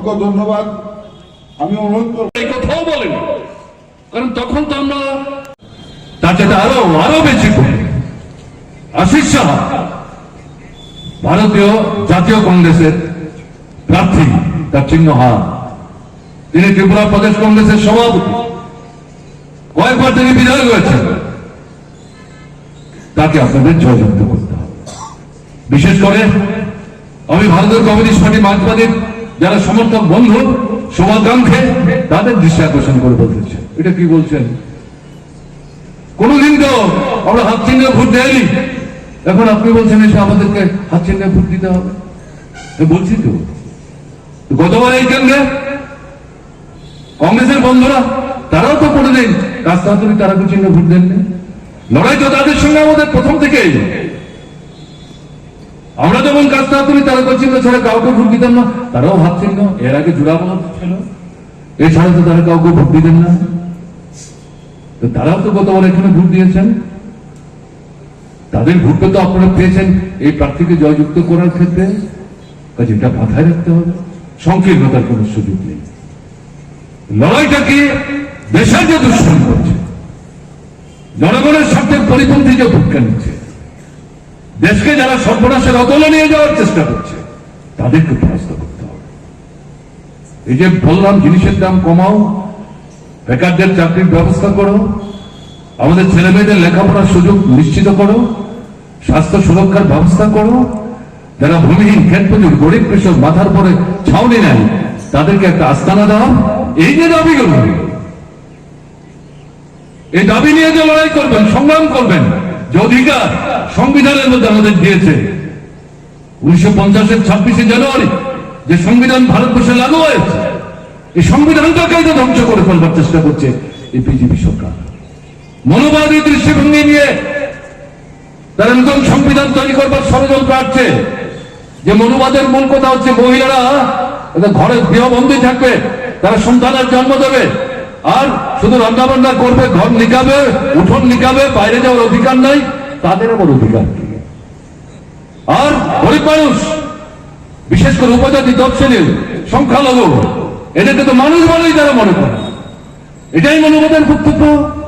অসংখ্য ধন্যবাদ। আমি অনুরোধ করব। এই কথাও বলেন। কারণ তখন তো আমরা চাইতে আরও আরও বেশি আশিস সাহা ভারতীয় জাতীয় কংগ্রেসের প্রার্থী, তার চিহ্ন হা তিনি ত্রিপুরা প্রদেশ কংগ্রেসের সভাপতি। কয়েকবার তিনি বিধায়ক হয়েছেন। তাকে আপনাদের জয়যুক্ত করতে হবে। বিশেষ করে আমি ভারতের কমিউনিস্ট পার্টি মার্ক্সবাদীর যারা সমর্থক বন্ধু শুভাকাঙ্ক্ষে তাদের দৃষ্টি আকর্ষণ করে বলতেছে। এটা কি বলছেন? কোনদিন তো আমরা হাত চিহ্নে ভোট দেয়নি। এখন আপনি বলছেন এসে আমাদেরকে হাত চিহ্নে ভোট দিতে হবে? বলছি তো। গতবার এই কেন্দ্রে কংগ্রেসের বন্ধুরা, তারাও তো কোনোদিন কাস্তাহাতুরি তারা চিহ্নে ভোট দেননি। লড়াই তো তাদের সঙ্গে আমাদের প্রথম থেকেই। আমরা যখন কাজটা তুলি তারা চিহ্ন ছাড়া কাউকে ভোট দিতাম না। তারাও হাত না এর আগে জুড়াবো ছিল। এছাড়া তো তারা কাউকে ভোট দিতেন না। তারাও তো গতবার এখানে ভোট দিয়েছেন। তাদের ভোটটা তো আপনারা পেয়েছেন এই প্রার্থীকে জয়যুক্ত করার ক্ষেত্রে। কাজে এটা মাথায় রাখতে হবে। সংকীর্ণতার কোনো সুযোগ নেই। লড়াইটাকে দেশের যে করছে জনগণের স্বার্থের পরিপন্থী যে ভূমিকা নিচ্ছে দেশকে যারা সর্বনাশের অতলে নিয়ে যাওয়ার চেষ্টা করছে, তাদেরকে পরাস্ত করতে হবে। এই যে বললাম জিনিসের দাম কমাও, বেকারদের চাকরির ব্যবস্থা করো, আমাদের ছেলে মেয়েদের লেখাপড়ার সুযোগ নিশ্চিত করো, স্বাস্থ্য সুরক্ষার ব্যবস্থা করো, যারা ভূমিহীন ক্ষেত মজুর গরিব কৃষক মাথার পরে ছাউনি নেয়, তাদেরকে একটা আস্তানা দাও। এই যে দাবিগুলো এই দাবি নিয়ে যে লড়াই করবেন, সংগ্রাম করবেন যে অধিকার সংবিধানের মধ্যে আমাদের দিয়েছে। উনিশশো পঞ্চাশের ছাব্বিশে জানুয়ারি যে সংবিধান ভারতবর্ষে লাগু হয়েছে, এই সংবিধানটাকেই তো ধ্বংস করে ফেলবার চেষ্টা করছে এই বিজেপি সরকার। মনোবাদী দৃষ্টিভঙ্গি নিয়ে তারা নতুন সংবিধান তৈরি করবার ষড়যন্ত্র আসছে যে মনোবাদের মূল কথা হচ্ছে, মহিলারা ঘরে গৃহবন্দী থাকবে, তারা সন্তানের জন্ম দেবে। আর শুধু রান্না বান্না করবে, ঘর নিকাবে, উঠোন নিকাবে, বাইরে যাওয়ার অধিকার নাই, তাদের আমার অধিকার আর গরিব মানুষ, বিশেষ করে উপজাতি তফসিলের সংখ্যালঘু, এদেরকে তো মানুষ বলেই তারা মনে করে। এটাই মনে মনোবাদের বক্তব্য।